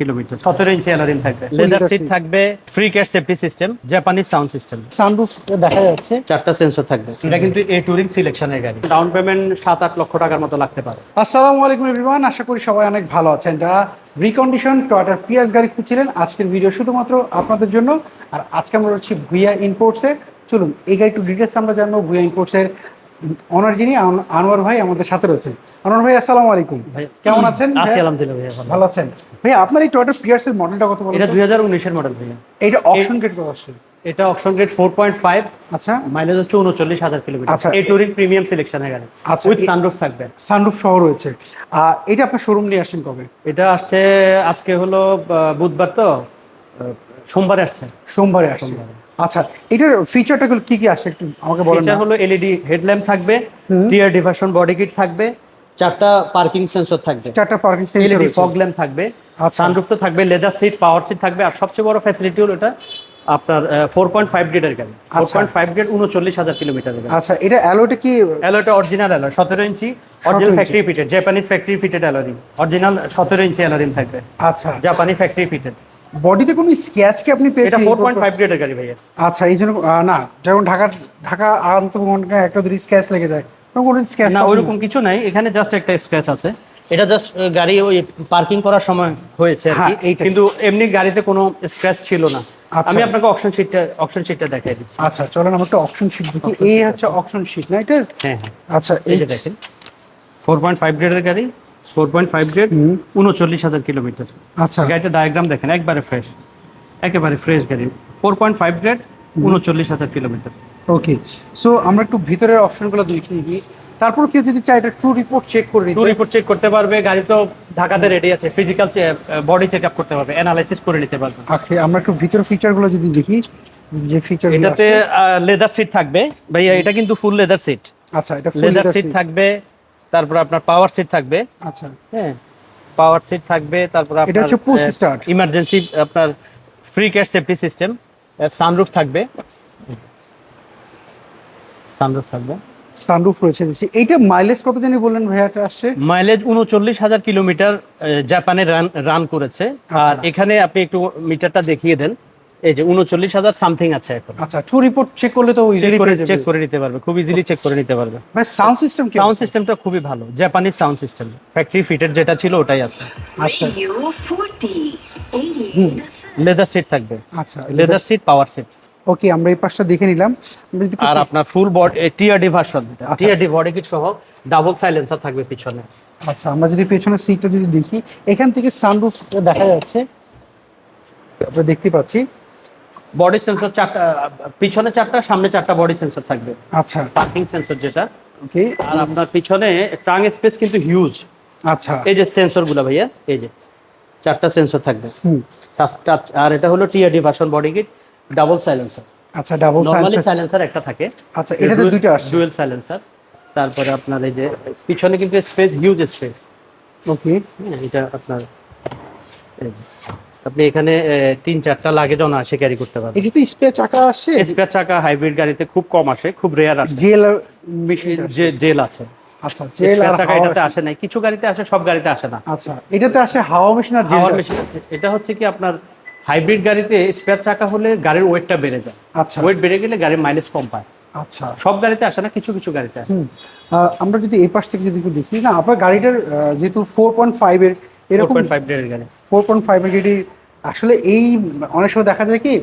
Kilometre. Inch থাকবে। Leather leather seat থাকবে free safety system Japanese sound system sunroof দেখা যাচ্ছে। চারটা সেন্সর থাকবে। এটা কিন্তু এ টুরিং সিলেকশনের গাড়ি। ডাউন পেমেন্ট সাত আট লক্ষ টাকার মতো লাগতে পারে। আসসালামু আলাইকুম এভরিওয়ান আশা করি সবাই অনেক ভালো আছেন। যারা রিকন্ডিশন টয়টার পিয়াস গাড়ি খুঁজছিলেন আজকের ভিডিও শুধুমাত্র আপনাদের জন্য। আর আজকে আমরা রয়েছি ভুইয়া ইম্পোর্টসে চলুন এই গাড়ি একটু ডিটেলস আমরা জানব। ভুইয়া ইম্পোর্টসের অনার যিনি আনোয়ার ভাই আমাদের সাথে রয়েছে। আনোয়ার ভাই আসসালামু আলাইকুম। ভাই, কেমন আছেন? আছি? আলহামদুলিল্লাহ ভাইয়া ভালো। আছেন। ভাইয়া আপনার এই টয়টার পিয়াসের মডেলটা কত বলুন এটা তো? দুই হাজার উনিশের মডেল ভাইয়া। এইটা অপশন গেট কত আসছে? এটা গ্রেড ফোর পয়েন্ট ফাইভ আচ্ছা। মাইলেজ হচ্ছে উনচল্লিশ হাজার কিলোমিটার আচ্ছা। এ টুরিং প্রিমিয়াম সিলেকশনের গাড়ি আচ্ছা, উইথ সানরুফ থাকবে। সানরুফ সহ রয়েছে। আর এটা আপনার শোরুম নিয়ে আসছেন কবে? এটা আসছে আজকে হলো বুধবার তো সোমবারে আসছে। সোমবারে আসছে। আচ্ছা এটার ফিচারটা কি কি আসছে একটু আমাকে বলেন না। হলো এলইডি হেডল্যাম্প থাকবে। টিয়ার ডিভার্সন বডি কিট থাকবে চারটা পার্কিং সেন্সর থাকবে চারটা parking sensor LED fog lamp থাকবে আচ্ছা। সানরুফ তো থাকবে লেদার সিট পাওয়ার সিট থাকবে আর সবচেয়ে বড় ফ্যাসিলিটি হলো এটা আপনার ফোর পয়েন্ট ফাইভ গ্রেডের গাড়ি ফোর আচ্ছা। পয়েন্ট ফাইভ গ্রেড উনচল্লিশ হাজার কিলোমিটারের গাড়ি আচ্ছা এটা অ্যালোটা কি অ্যালোটা অরিজিনাল অ্যালো সতেরো inch original factory fitted Japanese factory fitted alloy ring original সতেরো ইঞ্চি অ্যালোরিং থাকবে আচ্ছা জাপানি ফ্যাক্টরি ফিটেড বডিতে কোনো স্ক্র্যাচ কি আপনি এটা পেয়েছেন? পয়েন্ট ফাইভ গ্রেডের গাড়ি ভাইয়া। আচ্ছা এই জন্য না যেমন ঢাকা ঢাকা আনতে একটা দুটি স্ক্র্যাচ লেগে যায় কোনো স্ক্র্যাচ না ওইরকম কিছু নাই এখানে জাস্ট একটা স্ক্র্যাচ আছে। এটা জাস্ট গাড়ি ওই পার্কিং করার সময় হয়েছে আর হ্যাঁ, কি কিন্তু এমনি গাড়িতে কোনো স্ক্র্যাচ ছিল না। আচ্ছা। আমি আপনাকে অপশন শিটটা অপশন শিটটা দেখাই দিচ্ছি। আচ্ছা চলেন আমরা একটা অপশন শিট দেখি। এই হচ্ছে অপশন শিট না এটা হ্যাঁ হ্যাঁ। আচ্ছা এই দেখেন। ফোর পয়েন্ট ফাইভ গ্রেডের গাড়ি। ফোর পয়েন্ট ফাইভ গ্রেড উনচল্লিশ হাজার কিলোমিটার আচ্ছা। গাড়িটা ডায়াগ্রাম দেখেন একবারে ফ্রেশ একেবারে ফ্রেশ গাড়ি। ফোর পয়েন্ট ফাইভ গ্রেড উনচল্লিশ হাজার কিলোমিটার ওকে সো আমরা একটু ভিতরের অপশনগুলো দেখে তারপর কেউ যদি চায় এটা ট্রু রিপোর্ট চেক করে টু নিতে রিপোর্ট চেক করতে পারবে গাড়ি তো ঢাকাতে রেডি আছে ফিজিক্যাল বডি চেক আপ করতে পারবে অ্যানালাইসিস করে নিতে পারবে। ওকে আমরা একটু ভিতরের ফিচারগুলো যদি দেখি যে ফিচার এটাতে লেদার সিট থাকবে। ভাইয়া এটা কিন্তু ফুল লেদার সিট আচ্ছা এটা ফুল লেদার সিট থাকবে তারপর আপনার পাওয়ার সিট থাকবে। আচ্ছা। হ্যাঁ পাওয়ার সিট থাকবে তারপর এটা হচ্ছে push start। ইমার্জেন্সি আপনার free cash safety system sunroof থাকবে। সানরুফ থাকবে। সানরুফ রয়েছে। দেখছি এইটা মাইলেজ কত জানি বললেন ভাইয়াটা আসছে? মাইলেজ উনচল্লিশ হাজার কিলোমিটার জাপানে রান রান করেছে। আর আচ্ছা। এখানে আপনি একটু মিটারটা দেখিয়ে দেন। এই যে উনচল্লিশ হাজার সামথিং আছে এখন। আচ্ছা ট্রু রিপোর্ট চেক করলে তো ইজিলি করে চেক করে নিতে পারবে খুব ইজিলি চেক করে নিতে পারবে। ভাই সাউন্ড সিস্টেম কি সাউন্ড সিস্টেমটা খুবই ভালো Japanese sound system factory fitted যেটা ছিল ওটাই আছে। আচ্ছা। Radio 40, 80. লেদার সিট থাকবে। আচ্ছা leather seat power seat okay আমরা এই পাশটা দেখে নিলাম। আর আপনার full body TRD version. TRD body kit সহ ডাবল সাইলেন্সার থাকবে পিছনে। আচ্ছা আমরা যদি পেছনের সিটটা যদি দেখি এখান থেকে সানরুফ দেখা যাচ্ছে। আমরা দেখতে পাচ্ছি। বডি সেন্সর চারটা পিছনে চারটা সামনে চারটা বডি সেন্সর থাকবে। আচ্ছা। পার্কিং সেন্সর যেটা। ওকে আর আপনার পিছনে ট্রাং স্পেস কিন্তু হিউজ আচ্ছা। এই যে সেন্সরগুলো ভাইয়া এই যে চারটা সেন্সর থাকবে। হুম। সাস- টাচ- আর এটা হলো TRD version body kit double silencer আচ্ছা ডাবল নরমালি সাইলেন্সার একটা থাকে। আচ্ছা এটাতে দুইটা আসছে। ডুয়েল সাইলেন্সার তারপরে আপনার এই যে পিছনে কিন্তু স্পেস হিউজ স্পেস ওকে এটা আপনার আপনি এখানে তিন চারটা লাগে লাগেজ অনায়াসে ক্যারি করতে পারবেন। এটা তো স্পেয়ার চাকা আসে? স্পেয়ার চাকা হাইব্রিড গাড়িতে খুব কম আসে খুব রেয়ার আসে। জেল জেল আছে। আচ্ছা জেল স্পেয়ার আর চাকা এটাতে আসে। আসে নাই। কিছু গাড়িতে আসে সব গাড়িতে আসে না। আচ্ছা এটাতে আসে হাওয়া মেশিন আর জেল মেশিন আছে। এটা হচ্ছে কি আপনার হাইব্রিড গাড়িতে স্পেয়ার চাকা হলে গাড়ির ওয়েটটা বেড়ে যায়। আচ্ছা। ওয়েট বেড়ে গেলে গাড়ির মাইলেজ কম পায়। আচ্ছা। সব গাড়িতে আসে না কিছু কিছু গাড়িতে আসে। আমরা যদি এই পাশ থেকে যদি একটু দেখি না আপনার গাড়িটার যেহেতু ফোর পয়েন্ট ফাইভের এরকম পয়েন্ট ফাইভ ডের গাড়ি। ফোর পয়েন্ট ফাইভের গাড়ি আসলে এই অনেক সময় দেখা যায় কি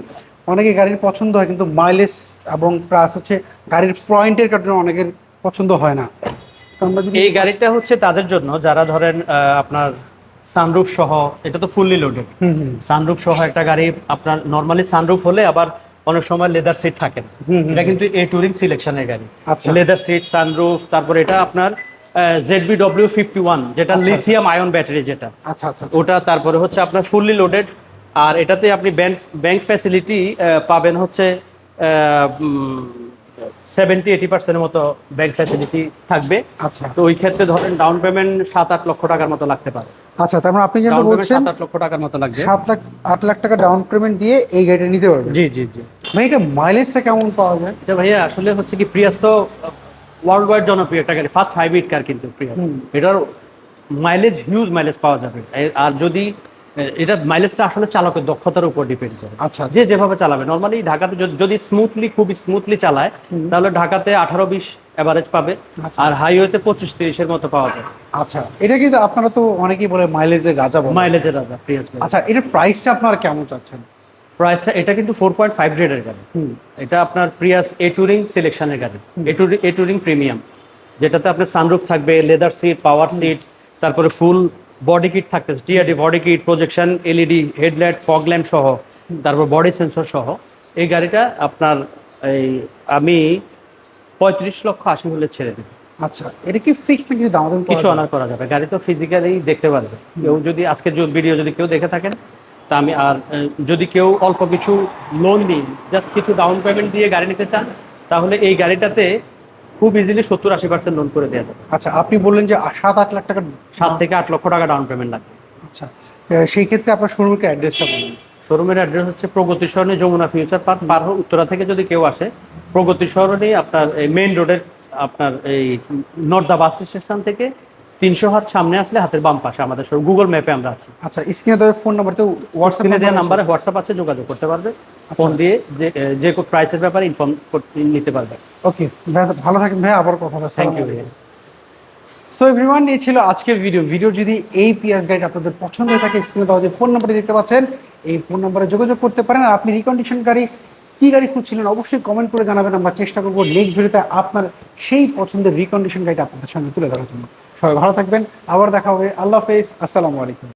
অনেকে গাড়ির পছন্দ হয় কিন্তু মাইলেজ এবং প্লাস হচ্ছে গাড়ির পয়েন্টের কারণে অনেকের পছন্দ হয় না। এই গাড়িটা হচ্ছে তাদের জন্য যারা ধরেন আপনার সানরুফ সহ এটা তো ফুললি লোডেড সানরুফ সহ একটা গাড়ি আপনার নর্মালি সানরুফ হলে আবার অনেক সময় লেদার সিট থাকে। না। এটা কিন্তু এ টুরিং সিলেকশনের গাড়ি। লেদার সিট সানরুফ তারপর এটা আপনার জেডবি ডব্লিউ ফিফটি ওয়ান যেটা লিথিয়াম আয়ন ব্যাটারি যেটা। আচ্ছা আচ্ছা আচ্ছা। ওটা তারপরে হচ্ছে আপনার ফুললি লোডেড আর এটাতে আপনি ব্যাংক ব্যাংক ফ্যাসিলিটি পাবেন হচ্ছে সেভেন্টি এইটি পার্সেন্টের মতো ব্যাংক ফ্যাসিলিটি থাকবে। আচ্ছা। তো ওই ক্ষেত্রে ধরেন ডাউন পেমেন্ট সাত আট লক্ষ টাকার মতো লাগতে পারে। আচ্ছা তার মানে আপনি যেটা বলছেন সাত আট লক্ষ টাকার মতো লাগবে। সাত লাখ আট লাখ টাকা ডাউন পেমেন্ট দিয়ে এই গাড়িটা নিতে পারবেন। জি জি জি। ভাই এটা মাইলেজটা কেমন পাওয়া যায়? এটা ভাইয়া আসলে হচ্ছে কি প্রিয়াস তো ওয়ার্ল্ড ওয়াইড জনপ্রিয় একটা গাড়ি ফার্স্ট হাইব্রিড কার কিন্তু প্রিয়াস এটার মাইলেজ হিউজ মাইলেজ পাওয়া যাবে। আর যদি এটা মাইলেজটা আসলে চালকের দক্ষতার উপর ডিপেন্ড করে। আচ্ছা যে যেভাবে চালাবে নর্মালি ঢাকাতে যদি- স্মুথলি খুব স্মুথলি চালায় তাহলে ঢাকাতে আঠারো বিশ অ্যাভারেজ পাবে আচ্ছা। আর হাইওয়েতে পঁচিশ তিরিশের মতো পাওয়া যাবে আচ্ছা এটা কিন্তু আপনারা তো অনেকেই বলে মাইলেজের রাজা মাইলেজের রাজা প্রিয়াস আচ্ছা এটার প্রাইসটা আপনারা কেমন চাচ্ছেন? প্রাইসটা এটা কিন্তু ফোর পয়েন্ট ফাইভ গ্রেডের গাড়ি। এটা আপনার প্রিয়াস এ টুরিং সিলেকশনের গাড়ি। এ টুরিং প্রিমিয়াম যেটাতে আপনার সানরুফ থাকবে লেদার সিট পাওয়ার সিট তারপরে ফুল বডি কিট থাকতেছে TRD body kit projection LED headlight fog lamp সহ তারপর বডি সেন্সর সহ এই গাড়িটা আপনার এই আমি পঁয়ত্রিশ লক্ষ আশি হলে ছেড়ে দেবো। আচ্ছা এটা কি ফিক্স নাকি দাম কিছু অনার করা যাবে গাড়ি তো ফিজিক্যালি দেখতে পারবে। কেউ যদি আজকের ভিডিও যদি কেউ দেখে থাকেন তা আমি আর যদি কেউ অল্প কিছু লোন দিই জাস্ট কিছু ডাউন পেমেন্ট দিয়ে গাড়ি নিতে চান তাহলে এই গাড়িটাতে খুব ইজিলি সত্তর আশি পার্সেন্ট লোন করে দেওয়া যাবে। আচ্ছা আপনি বললেন যে সাত আট লাখ টাকা সাত থেকে আট লক্ষ টাকা ডাউন পেমেন্ট লাগবে। আচ্ছা সেই ক্ষেত্রে আপনার শোরুমকে অ্যাড্রেসটা বলুন। শোরুমের অ্যাড্রেস হচ্ছে প্রগতি সরণি যমুনা ফিউচার পার্ক বার উত্তরা থেকে যদি কেউ আসে প্রগতি সরণি আপনার এই মেইন রোডের আপনার এই নর্দা বাস স্টেশন থেকে তিনশো হাত সামনে আসলে হাতের বাম পাশে আমাদের গুগল ম্যাপে আমরা আছি। আচ্ছা স্ক্রিনে দেওয়ার ফোন নাম্বার তো হোয়াটসঅ্যাপ দেওয়া নাম্বারে হোয়াটসঅ্যাপ আছে যোগাযোগ করতে পারবে। ফোন দিয়ে যে যে প্রাইসের ব্যাপারে ইনফর্ম নিতে পারবে। ওকে ভাই ভালো থাকেন ভাই আবার কথা হবে। থ্যাংক ইউ সো এভরিওয়ান এই ছিল আজকের ভিডিও ভিডিও যদি এই পিএস গাইড আপনাদের পছন্দ হয়ে থাকে স্ক্রিনে দেওয়া যে ফোন নাম্বারটি দেখতে পাচ্ছেন এই ফোন নাম্বারে যোগাযোগ করতে পারেন। আর আপনি রিকন্ডিশন গাড়ি কি গাড়ি খুঁজছিলেন অবশ্যই কমেন্ট করে জানাবেন। আমরা চেষ্টা করব নেক্সট ভিডিওতে আপনার সেই পছন্দের রিকন্ডিশন গাড়িটা আপনাদের সামনে তুলে ধরার জন্য। সবাই ভালো থাকবেন। আবার দেখা হবে। আল্লাহ হাফেজ। আসসালামু আলাইকুম।